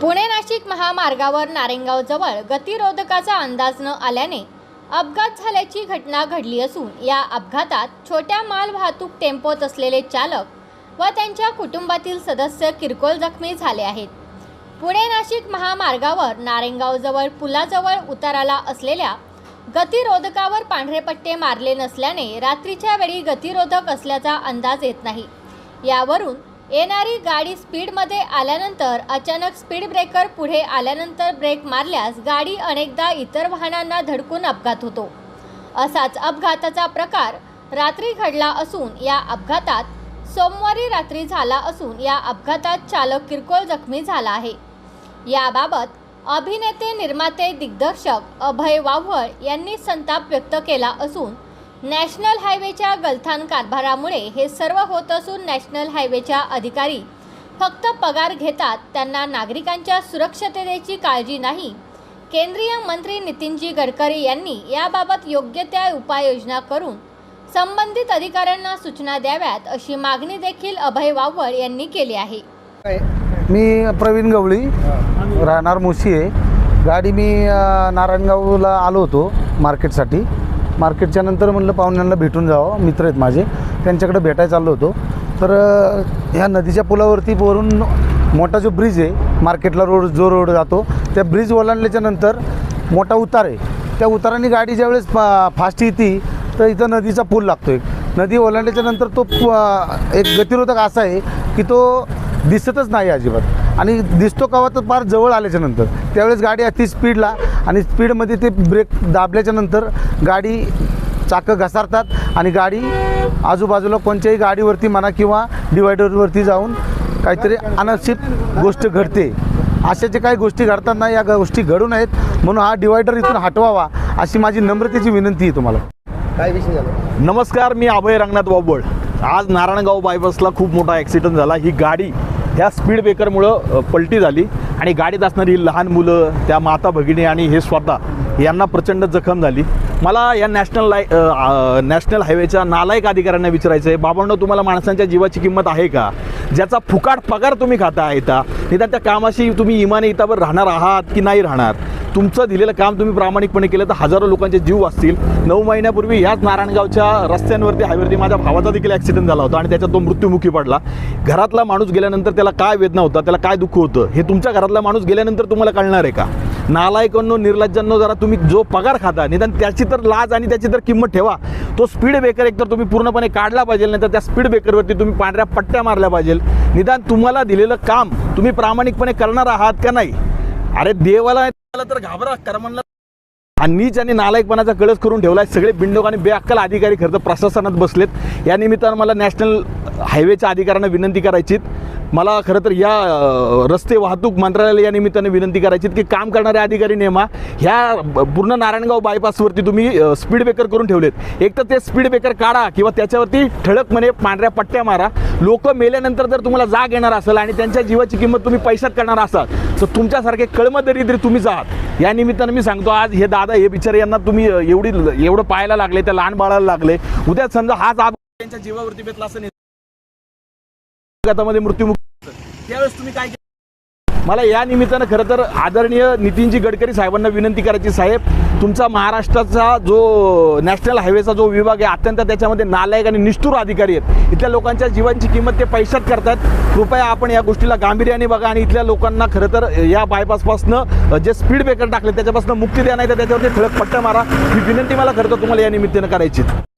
पुणे नाशिक महामार्गावर नारेंगावजवळ गतिरोधकाचा अंदाज न आल्याने अपघात झाल्याची घटना घडली असून या अपघातात छोट्या माल वाहतूक टेम्पोत असलेले चालक व त्यांच्या कुटुंबातील सदस्य किरकोळ जखमी झाले आहेत. पुणे नाशिक महामार्गावर नारेंगावजवळ पुलाजवळ उताराला असलेल्या गतिरोधकावर पांढरे पट्टे मारले नसल्याने रात्रीच्या वेळी गतिरोधक असल्याचा अंदाज येत नाही. यावरून येणारी गाडी स्पीडमध्ये आल्यानंतर अचानक स्पीड ब्रेकर पुढे आल्यानंतर ब्रेक मारल्यास गाडी अनेकदा इतर वाहनांना धडकून अपघात होतो. असाच अपघाताचा प्रकार रात्री घडला असून या अपघातात सोमवारी रात्री झाला असून या अपघातात चालक किरकोळ जखमी झाला आहे. याबाबत अभिनेते निर्माते दिग्दर्शक अभय वाव्हळ यांनी संताप व्यक्त केला असून नॅशनल हायवेच्या गलथान कारभारामुळे हे सर्व होत असून नॅशनल हायवेच्या अधिकारी फक्त पगार घेतात त्यांना नागरिकांच्या सुरक्षिततेची काळजी नाही. केंद्रीय मंत्री नितीनजी गडकरी यांनी याबाबत योग्य त्या उपाययोजना करून संबंधित अधिकाऱ्यांना सूचना द्याव्यात अशी मागणी देखील अभय वावळ यांनी केली आहे. मी प्रवीण गवळी राहणार मुशी आहे. गाडी मी नारायणगावला आलो होतो मार्केटसाठी. मार्केटच्या नंतर म्हणलं पाहुण्यांना भेटून जावं. मित्र आहेत माझे. त्यांच्याकडे भेटायला चाललो होतो. तर ह्या नदीच्या पुलावरती वरून मोठा जो ब्रिज आहे मार्केटला रोड जो रोड जातो त्या ब्रिज ओलांडल्याच्या नंतर मोठा उतार आहे. त्या उताराने गाडी ज्यावेळेस फा फास्ट येते तर इथं नदीचा पूल लागतो एक. नदी ओलांडल्याच्या नंतर तो एक गतिरोधक असा आहे की तो दिसतच नाही अजिबात. आणि दिसतो कवा तर फार जवळ आल्याच्यानंतर. त्यावेळेस गाडी अति स्पीडला आणि स्पीडमध्ये ते ब्रेक दाबल्याच्या नंतर गाडी चाकं घसारतात आणि गाडी आजूबाजूला कोणत्याही गाडीवरती म्हणा किंवा डिवायडरवरती जाऊन काहीतरी अनपेक्षित गोष्ट घडते. अशा जे काही गोष्टी घडतात ना या गोष्टी घडू नयेत म्हणून हा डिवायडर इथून हटवावा अशी माझी नम्रतेची विनंती आहे तुम्हाला. काय विषय झाला? नमस्कार मी अभय रंगनाथ वाबळ. आज नारायणगाव बायपासला खूप मोठा ॲक्सिडेंट झाला. ही गाडी ह्या स्पीड ब्रेकरमुळं पलटी झाली. आणि गाडीत असणारी लहान मुलं त्या माता भगिनी आणि हे स्वतः यांना प्रचंड जखम झाली. मला या नॅशनल लाय नॅशनल हायवेच्या नालायक अधिकाऱ्यांना विचारायचं आहे बाबांनो तुम्हाला माणसांच्या जीवाची किंमत आहे का? ज्याचा फुकाट पगार तुम्ही खाता आहे का? निदान त्या कामाशी तुम्ही इमाने इतावर राहणार आहात की नाही राहणार? तुमचं दिलेलं काम तुम्ही प्रामाणिकपणे केलं तर हजारो लोकांचे जीव वाचतील. नऊ महिन्यापूर्वी ह्याच नारायणगावच्या रस्त्यांवरती हायवेवरती माझ्या भावाचा देखील ॲक्सिडेंट झाला होता आणि त्याच्यात तो मृत्युमुखी पडला. घरातला माणूस गेल्यानंतर त्याला काय वेदना होता त्याला काय दुःख होतं हे तुमच्या घरातला माणूस गेल्यानंतर तुम्हाला कळणार आहे का? नालायकांनो निर्लज्जांनो जरा तुम्ही जो पगार खाता निदान त्याची तर लाज आणि त्याची तर किंमत ठेवा. तो स्पीड ब्रेकर एकतर तुम्ही पूर्णपणे काढला पाहिजे नाही तर त्या स्पीड ब्रेकरवरती तुम्ही पांढऱ्या पट्ट्या मारल्या पाहिजे. निदान तुम्हाला दिलेलं काम तुम्ही प्रामाणिकपणे करणार आहात का नाही? अरे देवाला तर घाबरा कर्मांना आणि नीच आणि नालायकपणाचा कळस करून ठेवलाय सगळे बिंडोक आणि बेअक्कल अधिकारी खरं तर प्रशासनात बसलेत. या निमित्तानं मला नॅशनल हायवेच्या अधिकाऱ्यांना विनंती करायची मला खरं तर या रस्ते वाहतूक मंत्रालयाला या निमित्तानं विनंती करायची की काम करणारे अधिकारी नेमा ह्या पूर्ण नारायणगाव बायपासवरती तुम्ही स्पीड ब्रेकर करून ठेवलेत. एक तर ते स्पीड ब्रेकर काढा किंवा त्याच्यावरती ठळकपणे पांढऱ्या पट्ट्या मारा. लोक मेल्यानंतर जर तुम्हाला जाग येणार असेल आणि त्यांच्या जीवाची किंमत तुम्ही पैशात करणार असाल तर तुमच्यासारखे कळमदरिद्री तुम्ही जात. या निमित्तानं मी सांगतो आज हे दादा हे बिचारे यांना तुम्ही एवढी एवढं पाहायला लागले त्या लहान बाळाला लागले. उद्या समजा हाच आप त्यांच्या जीवावरती बेतला असं अपघातामध्ये मृत्यूमुखी त्यावेळेस तुम्ही काय मला या निमित्तानं खरं तर आदरणीय नितीनजी गडकरी साहेबांना विनंती करायची साहेब तुमचा महाराष्ट्राचा जो नॅशनल हायवेचा जो विभाग आहे अत्यंत त्याच्यामध्ये नालायक आणि निष्ठुर अधिकारी आहेत. इथल्या लोकांच्या जीवांची किंमत ते पैशात करतात. कृपया आपण या गोष्टीला गांभीर्याने बघा आणि इथल्या लोकांना खरं तर या बायपासपासनं जे स्पीड ब्रेकर टाकले त्याच्यापासून मुक्ती द्या नाही तर त्याच्यावरती ठळक पट्ट्या मारा. ही विनंती मला खरं तर तुम्हाला या निमित्तानं करायची